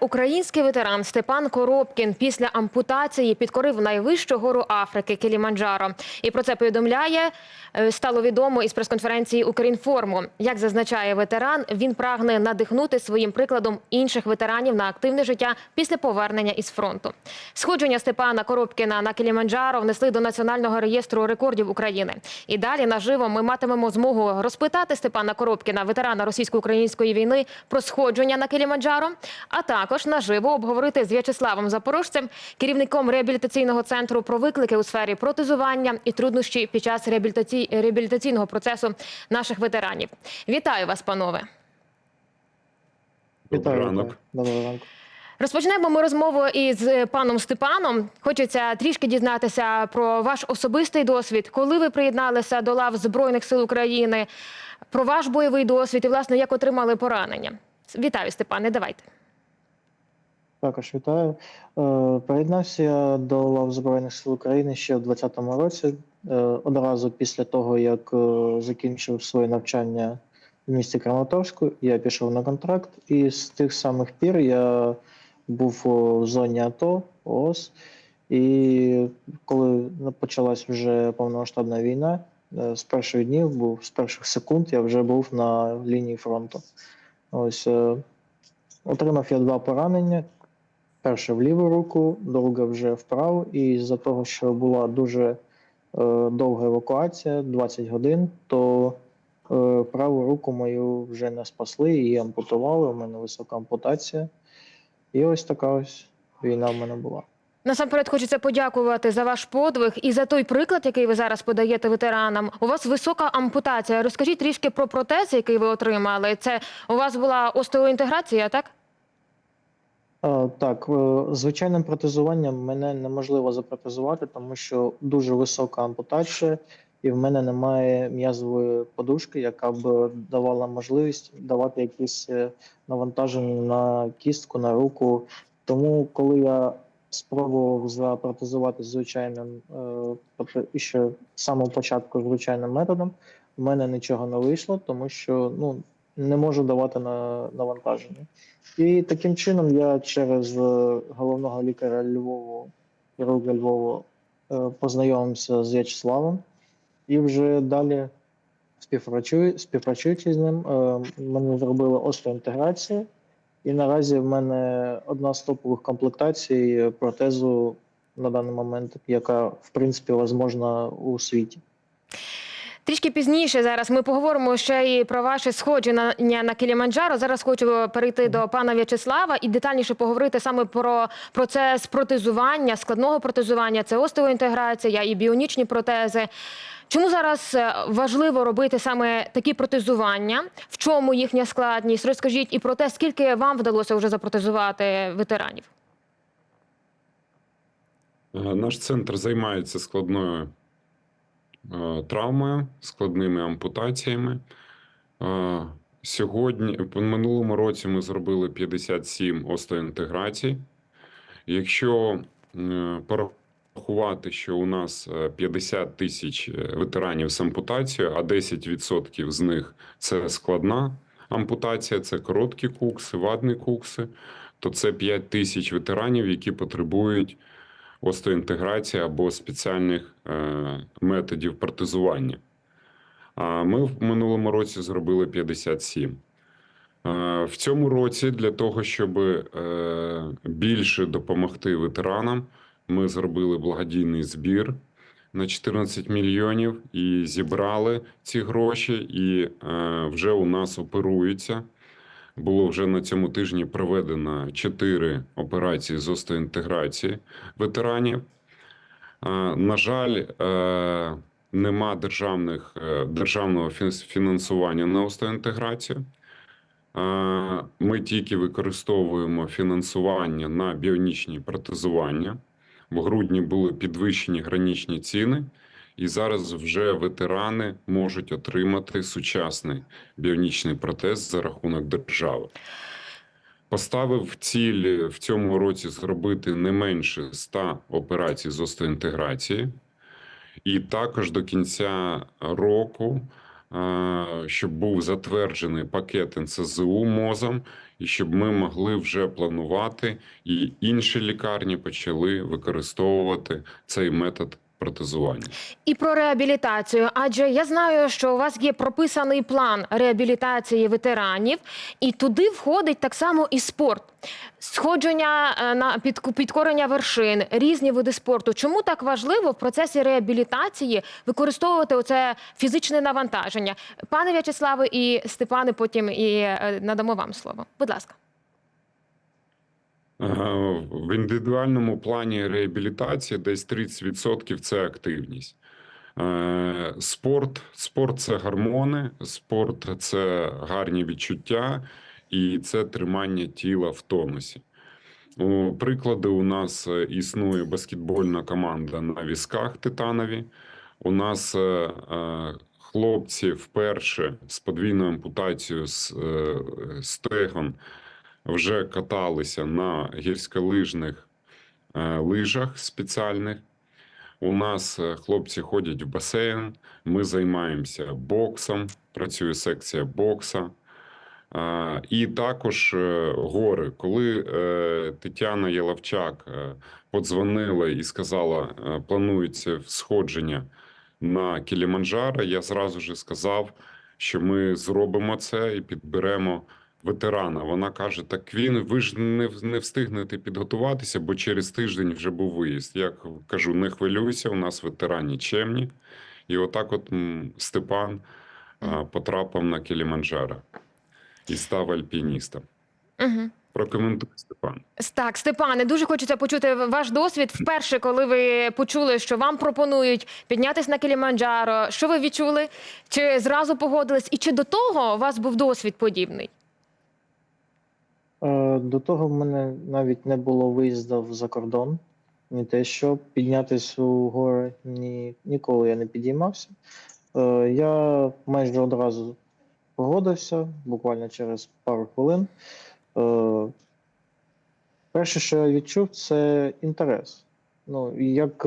Український ветеран Степан Коробкін після ампутації підкорив найвищу гору Африки Кіліманджаро. І про це повідомляє е, стало відомо із прес-конференції Укрінформу. Як зазначає ветеран, він прагне надихнути своїм прикладом інших ветеранів на активне життя після повернення із фронту. Сходження Степана Коробкіна на Кіліманджаро внесли до національного реєстру рекордів України. І далі наживо ми матимемо змогу розпитати Степана Коробкіна, ветерана російсько-української війни, про сходження на Кіліманджаро, а також наживо обговорити з В'ячеславом Запорожцем, керівником реабілітаційного центру про виклики у сфері протезування і труднощі під час реабілітаці... реабілітаційного процесу наших ветеранів. Вітаю вас, панове. Вітаю, ранок. Доброго ранку. Розпочнемо ми розмову із е, паном Степаном. Хочеться трішки дізнатися про ваш особистий досвід, коли ви приєдналися до лав Збройних сил України, про ваш бойовий досвід і, власне, як отримали поранення. Вітаю, Степане. Давайте. Також вітаю. Е, Приєднався до лав Збройних сил України ще в 2020 році, е, одразу після того, як е, закінчив своє навчання в місті Краматорську, я пішов на контракт, і з тих самих пір я був у зоні АТО, ООС. І коли почалась вже повномасштабна війна, з перших днів був, з перших секунд я вже був на лінії фронту. Ось отримав я два поранення. Перше в ліву руку, друге вже вправо. І з-за того, що була дуже е, довга евакуація, 20 годин, то е, праву руку мою вже не спасли, її ампутували. У мене висока ампутація. І ось така ось війна в мене була. Насамперед хочеться подякувати за ваш подвиг і за той приклад, який ви зараз подаєте ветеранам. У вас висока ампутація. Розкажіть трішки про протез, який ви отримали. Це у вас була остеоінтеграція, так? Е, Так, е, звичайним протезуванням мене неможливо запротезувати, тому що дуже висока ампутація, і в мене немає м'язової подушки, яка б давала можливість давати якісь е, навантаження на кістку, на руку. Тому, коли я спробував запротезувати звичайним, ще з самого початку звичайним методом, в мене нічого не вийшло, тому що ну, не можу давати на навантаження. І таким чином я через е, головного лікаря Львову, хірурга Львову, е, познайомився з В'ячеславом і вже далі співпрацюю, співпрацюючи з ним, е, мені зробили остеоінтеграцію, і наразі в мене одна з топових комплектацій протезу на даний момент, яка в принципі можна у світі. Трішки пізніше зараз ми поговоримо ще і про ваше сходження на Кіліманджаро. Зараз хочу перейти до пана В'ячеслава і детальніше поговорити саме про процес протезування, складного протезування. Це остеоінтеграція і біонічні протези. Чому зараз е, важливо робити саме такі протезування? В чому їхня складність? Розкажіть і про те, скільки вам вдалося вже запротезувати ветеранів. Е, Наш центр займається складною травмою, складними ампутаціями. Е, Сьогодні, в минулому році, ми зробили 57 остеоінтеграцій. Якщо е, порахувати, що у нас е, 50 тисяч е, ветеранів з ампутацією, а 10% з них це складна ампутація, це короткі кукси, вадні кукси, то це 5 тисяч ветеранів, які потребують остеоінтеграції або спеціальних е, методів протезування. Ми в минулому році зробили 57. Е, В цьому році для того, щоб е, більше допомогти ветеранам, ми зробили благодійний збір на 14 мільйонів і зібрали ці гроші, і вже у нас оперуються. Було вже на цьому тижні проведено 4 операції з остеоінтеграції ветеранів. На жаль, е, нема державних, е, державного фінансування на остеоінтеграцію. Е, Ми тільки використовуємо фінансування на біонічні протезування. В грудні були підвищені граничні ціни, і зараз вже ветерани можуть отримати сучасний біонічний протез за рахунок держави. Поставив ціль в цьому році зробити не менше 100 операцій з остеоінтеграції. І також до кінця року щоб був затверджений пакет НСЗУ МОЗом, і щоб ми могли вже планувати, і інші лікарні почали використовувати цей метод протезування. І про реабілітацію, адже я знаю, що у вас є прописаний план реабілітації ветеранів, і туди входить так само і спорт, сходження е, на під- підкорення вершин, різні види спорту. Чому так важливо в процесі реабілітації використовувати оце фізичне навантаження? Пане В'ячеславе і Степане, потім і е, надамо вам слово. Будь ласка. В індивідуальному плані реабілітації десь 30% це активність. Е, Спорт, спорт це гормони, спорт це гарні відчуття і це тримання тіла в тонусі. У приклади у нас існує баскетбольна команда на візках титанові. У нас е, е, хлопці вперше з подвійною ампутацією з стегон вже каталися на гірськолижних е, лижах спеціальних. У нас е, хлопці ходять в басейн, ми займаємося боксом, працює секція бокса. І також е, гори. Коли Тетяна Яловчак подзвонила і сказала, планується сходження на Кіліманджаро, я зразу ж сказав, що ми зробимо це і підберемо ветерана. Вона каже: Так він ви ж не, не встигнете підготуватися, бо через тиждень вже був виїзд. Я кажу: не хвилюйся, у нас ветерані чемні. І отак, от Степан а, потрапив на Кіліманджаро і став альпіністом. Угу. Прокоментуй, Степан. Так, Степане, дуже хочеться почути ваш досвід. Вперше, коли ви почули, що вам пропонують піднятися на Кіліманджаро, що ви відчули? Чи зразу погодились? І чи до того у вас був досвід подібний? Е, До того в мене навіть не було виїздів за кордон. Ні те, що піднятися у гори, ні, ніколи я не підіймався. Е, Я майже одразу погодився, буквально через пару хвилин. Е, Перше, що я відчув, це інтерес. Ну, як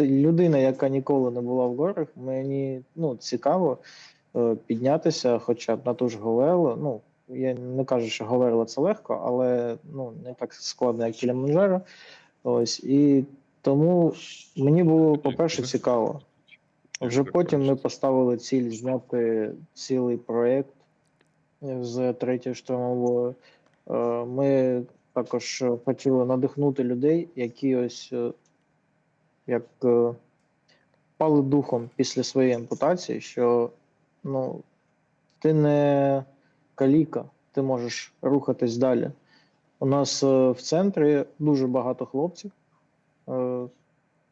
людина, яка ніколи не була в горах, мені ну, цікаво піднятися хоча б на ту ж Говерлу. Ну, я не кажу, що Говерла це легко, але ну, не так складно, як Кіліманджаро. Ось, і тому мені було, по-перше, цікаво. Вже потім ми поставили ціль зняти цілий проєкт з третьої штурмової. Е, Ми також хотіли надихнути людей, які ось е, як е, пали духом після своєї ампутації, що ну, ти не каліка, ти можеш рухатись далі. У нас е, в центрі дуже багато хлопців, е,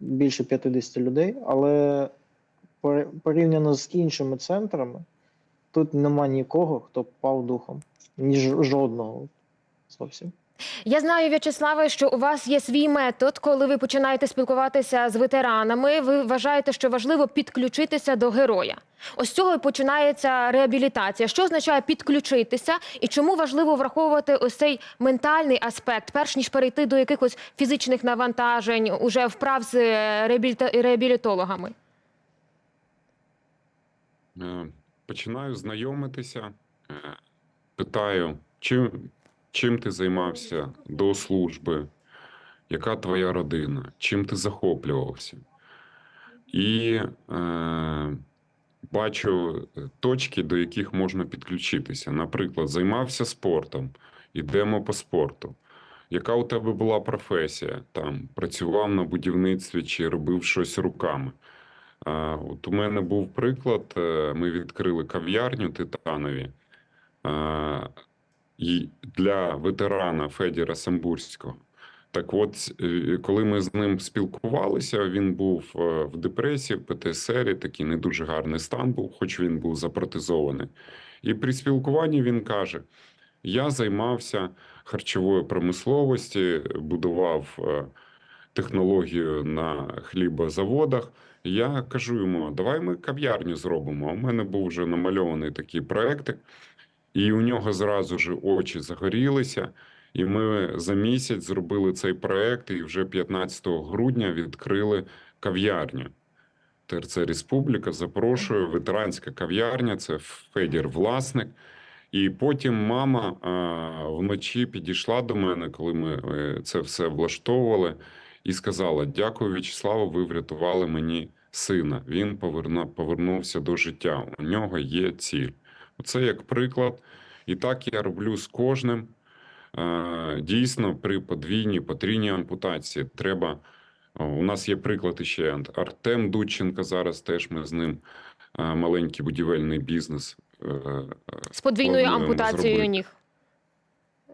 більше 50 людей, але порівняно з іншими центрами, тут нема нікого, хто впав духом, ні жодного зовсім. Я знаю, В'ячеславе, що у вас є свій метод, коли ви починаєте спілкуватися з ветеранами. Ви вважаєте, що важливо підключитися до героя. Ось з цього і починається реабілітація. Що означає підключитися, і чому важливо враховувати ось цей ментальний аспект, перш ніж перейти до якихось фізичних навантажень, уже вправ з е, реабілітологами? Е, Починаю знайомитися, е, питаю, чим, чим ти займався до служби, яка твоя родина, чим ти захоплювався. І е, бачу е, точки, до яких можна підключитися. Наприклад, займався спортом, ідемо по спорту. Яка у тебе була професія? Там працював на будівництві чи робив щось руками? А, От у мене був приклад. е, Ми відкрили кав'ярню Титанові а, для ветерана Федіра Самбурського. Так от, е, коли ми з ним спілкувалися, він був е, в депресії, в ПТСРі, такий не дуже гарний стан був, хоч він був запротезований. І при спілкуванні він каже: Я займався харчовою промисловості, будував е, технологію на хлібозаводах. Я кажу йому: давай ми кав'ярню зробимо. У мене був вже намальований такий проектик, і у нього зразу ж очі загорілися. І ми за місяць зробили цей проект, і вже 15 грудня відкрили кав'ярню ТРЦ Республіка. Запрошую, ветеранська кав'ярня, це Федір власник. І потім мама а, вночі підійшла до мене, коли ми е, це все влаштовували, і сказала: Дякую, В'ячеславу, ви врятували мені сина. Він повернувся до життя. У нього є ціль. Оце як приклад. І так я роблю з кожним. Е, Дійсно, при подвійній, потрійній ампутації треба. У нас є приклад Ар- Артем Дудченко. Зараз теж ми з ним е, маленький будівельний бізнес. е, З подвійною ампутацією ніг.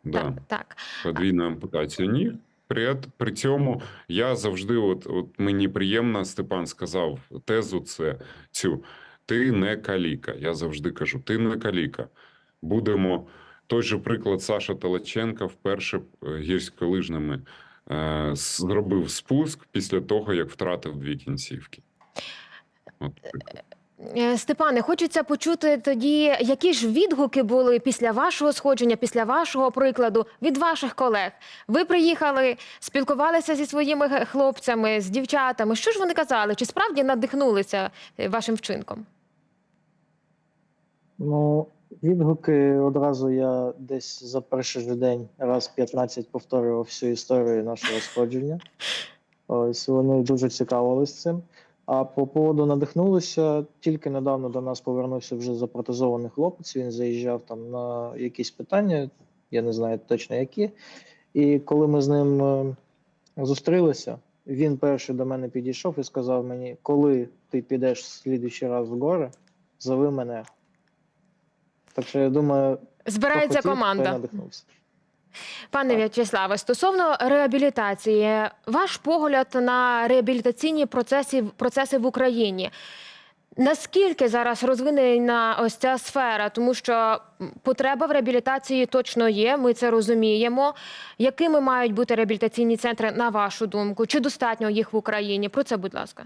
Да, Так, так. подвійна ампутація ніг. При, при цьому я завжди, от, от мені приємно, Степан сказав тезу це цю. Ти не каліка. Я завжди кажу, ти не каліка. Будемо. Той же приклад Саша Талаченка вперше е, гірськолижними е, зробив спуск після того, як втратив дві кінцівки. От приклад. Е, Степане, хочеться почути тоді, які ж відгуки були після вашого сходження, після вашого прикладу від ваших колег. Ви приїхали, спілкувалися зі своїми хлопцями, з дівчатами. Що ж вони казали? Чи справді надихнулися е, вашим вчинком? Ну, відгуки одразу я десь за перший же день раз 15 повторював всю історію нашого сходження. Ось вони дуже цікавились цим. А по поводу надихнулися, тільки недавно до нас повернувся вже запротезований хлопець. Він заїжджав там на якісь питання, я не знаю точно які. І коли ми з ним е, зустрілися, він перший до мене підійшов і сказав мені: коли ти підеш в слідуючий раз в гори, зови мене. Так що я думаю, хто Збирається той команда. надихнувся. Пане В'ячеславе, стосовно реабілітації, ваш погляд на реабілітаційні процеси, процеси в Україні. Наскільки зараз розвинена ось ця сфера? Тому що потреба в реабілітації точно є, ми це розуміємо. Якими мають бути реабілітаційні центри, на вашу думку? Чи достатньо їх в Україні? Про це, будь ласка.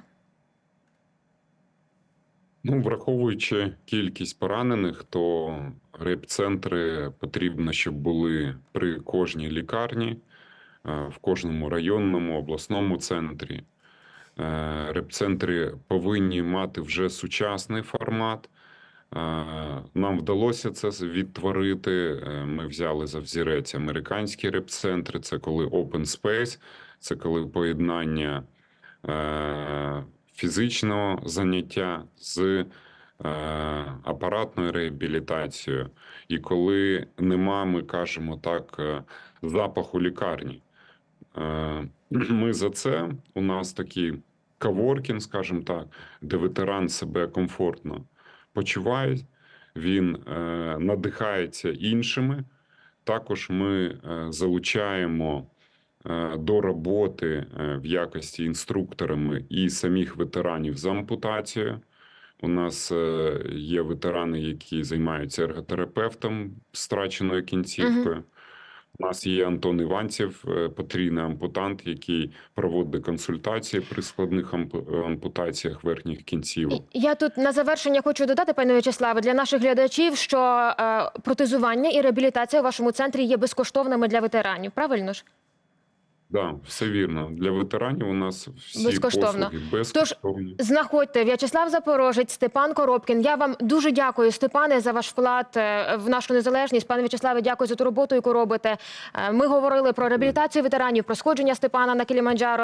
Ну, враховуючи кількість поранених, то реп-центри потрібно, щоб були при кожній лікарні, е, в кожному районному обласному центрі. Е, Реп-центри повинні мати вже сучасний формат. Е, Нам вдалося це відтворити. Ми взяли за взірець американські реп-центри. Це коли open space, це коли поєднання фізичного заняття з е, апаратною реабілітацією. І коли нема, ми кажемо так, е, запаху лікарні. Е, Ми за це. У нас такий каворкінг, скажімо так, де ветеран себе комфортно почуває, він надихається іншими. Також ми залучаємо до роботи е, в якості інструкторами і самих ветеранів з ампутацією. У нас е, є ветерани, які займаються ерготерапевтом страченою кінцівкою. У нас є Антон Іванців, е, потрійний ампутант, який проводить консультації при складних ампу- ампутаціях верхніх кінцівок. Я тут на завершення хочу додати, пане В'ячеславе, для наших глядачів, що е, протезування і реабілітація у вашому центрі є безкоштовними для ветеранів. Правильно ж? Да, все вірно. Для ветеранів у нас всі Безкоштовно. послуги безкоштовні. Знаходьте В'ячеслав Запорожець, Степан Коробкін. Я вам дуже дякую, Степане, за ваш вклад е, в нашу незалежність. Пане В'ячеславе, дякую за ту роботу, яку робите. Е, Ми говорили про реабілітацію ветеранів, про сходження Степана на Кіліманджаро.